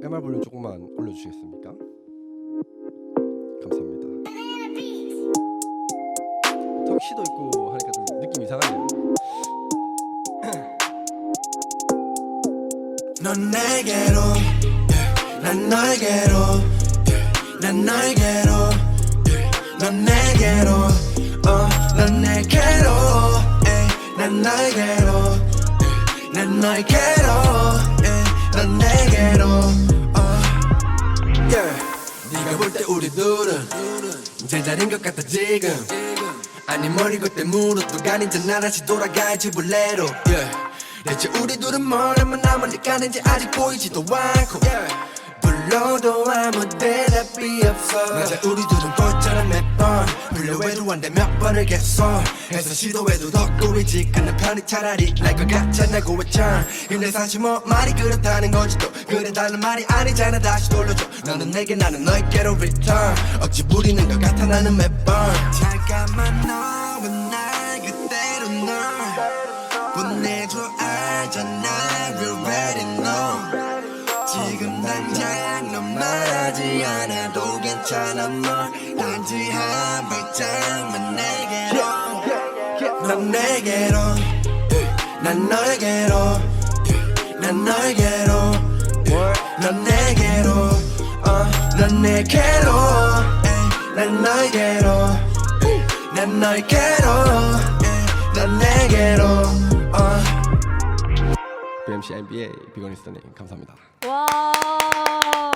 MR 볼륨 조금만 올려주시겠습니까? 감사합니다. 턱시도 있고 하니까 좀 느낌 이상하네요. 넌 내게로 난 너에게로 난 너에게로 넌 내게로 uh, 넌 내게로 난 너에게로 난 너에게로 넌 내게로 yeah. 네가 볼 때 우리 둘은 제자리인 것 같아 지금 아니 머리 걷대 무릎도 듯 나라시 돌아가야지 볼래로 yeah. 대체 우리 둘은 나 멀리 가는지 아직 보이지도 않고 yeah. 불러도 아무 대답이 없어 맞아 우리 둘은 꽂잖아 몇번 불러외도 안돼 몇 번을 계속 해서 시도해도 더 꿀이지. 끊는 편이 차라리 날것 같잖아 고했잖아 근데 사실 뭐 말이 그렇다는 거지 또. 그래다는 말이 아니잖아 다시 돌려줘. 너는 내게 나는 너에게로 return. 어찌 부리는 것 같아 나는 몇번. 잠깐만 너와 날 그대로 널 보내줘 알잖아. We're ready know 지금 당장 넌 말하지 않아도 괜찮아 뭘 단지 한 발짝만 내게로. 넌 내게로. 난 너에게로. 난 너에게로. 넌 내게로. 어, 넌 내게로. 난 너에게로. 난 너에게로. 넌 내게로. 어. BMC NBA 비거니스터님 감사합니다. 와.